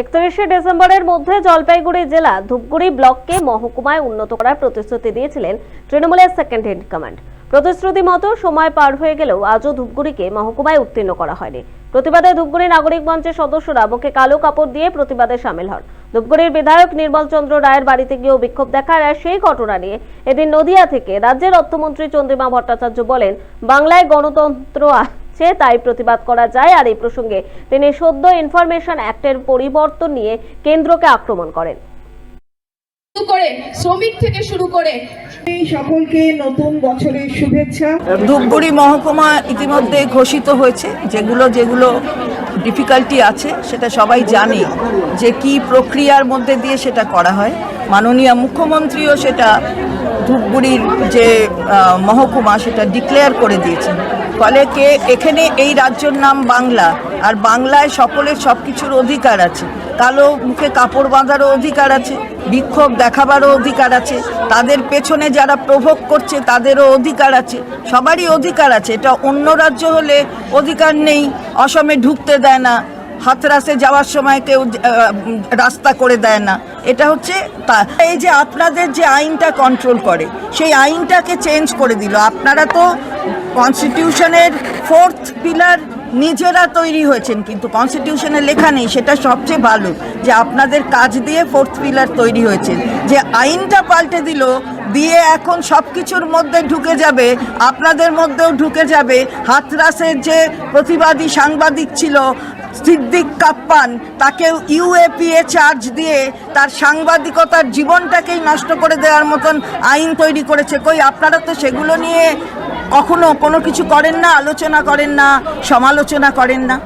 একত্রিশে ডিসেম্বরের মধ্যে জলপাইগুড়ি জেলা ধূপগুড়ি ব্লককে মহকুমায় উন্নত করার প্রতিশ্রুতি দিয়েছিলেন তৃণমূলের সেকেন্ড ইন কমান্ড প্রতিশ্রুতি মতো সময় পার হয়ে গেলেও আজও ধূপগুড়িকে মহকুমায় উত্তীর্ণ করা হয়নি। প্রতিবাদে ধূপগুড়ি নাগরিক মঞ্চের সদস্যরা মুখে কালো কাপড় দিয়ে প্রতিবাদে সামিল হন। ধূপগুড়ির বিধায়ক নির্মল চন্দ্র রায়ের বাড়িতে গিয়েও বিক্ষোভ দেখায় আর সেই ঘটনা নিয়ে এদিন নদিয়া থেকে রাজ্যের অর্থমন্ত্রী চন্দ্রিমা ভট্টাচার্য বলেন, বাংলায় গণতন্ত্র আছে তাই প্রতিবাদ করা যায়। আর এই প্রসঙ্গে তিনি সদ্য ইনফরমেশন অ্যাক্টের পরিবর্তন নিয়ে কেন্দ্রকে আক্রমণ করেন। করে শ্রমিক থেকে শুরু করে। সকলকে নতুন বছরের শুভেচ্ছা। ধূপগুড়ি মহকুমা ইতিমধ্যে ঘোষিত হয়েছে যেগুলো যেগুলো ডিফিকাল্টি আছে সেটা সবাই জানে যে কি প্রক্রিয়ার মধ্যে দিয়ে সেটা করা হয়। মাননীয় মুখ্যমন্ত্রীও সেটা ধূপগুড়ির যে আহ, মহকুমা সেটা ডিক্লেয়ার করে দিয়েছেন। ফলে কে, এখানে এই রাজ্যের নাম বাংলা। আর বাংলায় সকলের সব কিছুর অধিকার আছে। কালো মুখে কাপড় বাঁধারও অধিকার আছে, বিক্ষোভ দেখাবারও অধিকার আছে। তাদের পেছনে যারা প্রভোগ করছে, তাদেরও অধিকার আছে। সবারই অধিকার আছে। এটা অন্য রাজ্য হলে অধিকার নেই, অসমে ঢুকতে দেয় না, হাতরাসে যাওয়ার সময় কেউ রাস্তা করে দেয় না। এটা হচ্ছে তা। এই যে আপনাদের যে আইনটা কন্ট্রোল করে, সেই আইনটাকে চেঞ্জ করে দিল। আপনারা তো কনস্টিটিউশনের ফোর্থ পিলার নিজেরা তৈরি হয়েছেন, কিন্তু কনস্টিটিউশনে লেখা নেই, সেটা সবচেয়ে ভালো যে আপনাদের কাজ দিয়ে ফোর্থ পিলার তৈরি হয়েছে যে আইনটা পাল্টে দিল, দিয়ে এখন সব কিছুর মধ্যে ঢুকে যাবে, আপনাদের মধ্যেও ঢুকে যাবে। হাতরাসের যে প্রতিবাদী সাংবাদিক ছিল, সিদ্দিক কাপ্পান, তাকেও ইউএপিএ চার্জ দিয়ে তার সাংবাদিকতার জীবনটাকেই নষ্ট করে দেওয়ার মতন আইন তৈরি করেছে। কই, আপনারা তো সেগুলো নিয়ে কখনো কোনো কিছু করেন না আলোচনা করেন না সমালোচনা করেন না।